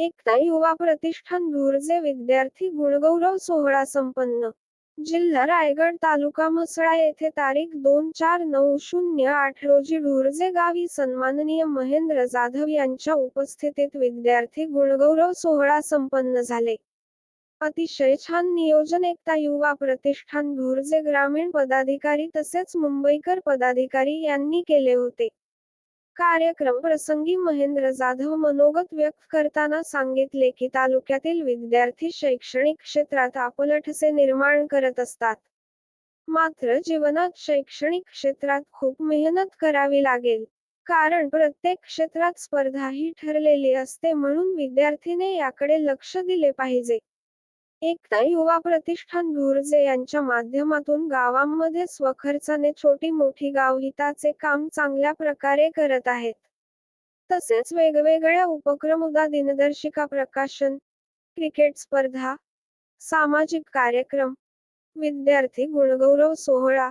एकता युवा प्रतिष्ठान धुरजे विद्यार्थी गुणगौरव सोहळा संपन्न. जिल्हा रायगड तालुका म्हसळा येथे तारीख दोन चार नऊ शून्य आठ रोजी ढुर्जे गावी सन्माननीय महेंद्र जाधव यांच्या उपस्थितीत विद्यार्थी गुणगौरव सोहळा संपन्न झाले. अतिशय छान नियोजन एकता युवा प्रतिष्ठान भुर्जे ग्रामीण पदाधिकारी तसेच मुंबईकर पदाधिकारी यांनी केले होते. कार्यक्रम प्रसंगी महेंद्र जाधव मनोगत व्यक्त करताना सांगितले की तालुक्यातील विद्यार्थी शैक्षणिक क्षेत्रात आपलठसे निर्माण करत असतात. मात्र जीवनात शैक्षणिक क्षेत्रात खूप मेहनत करावी लागेल. कारण प्रत्येक क्षेत्रात स्पर्धा ही ठरलेली असते म्हणून विद्यार्थीने याकडे लक्ष दिले पाहिजे. एकता युवा प्रतिष्ठान भुर्जे यांच्या माध्यमातून गावांमध्ये स्वखर्चाने छोटी मोठी गावहिताचे काम चांगल्या प्रकारे करत आहेत. तसेच वेगवेगळ्या उपक्रम उदा दिनदर्शिका प्रकाशन क्रिकेट स्पर्धा सामाजिक कार्यक्रम विद्यार्थी गुणगौरव सोहळा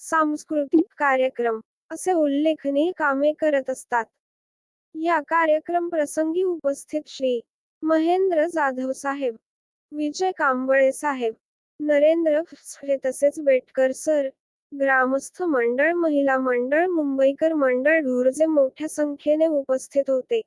सांस्कृतिक कार्यक्रम असे उल्लेखनीय कामे करत असतात. या कार्यक्रम प्रसंगी उपस्थित श्री महेंद्र जाधव साहेब विजय कांबळे साहेब नरेंद्र हे तसेच बेटकर सर ग्रामस्थ मंडळ महिला मंडळ मुंबईकर मंडळ ढोरजे मोठ्या संख्येने उपस्थित होते.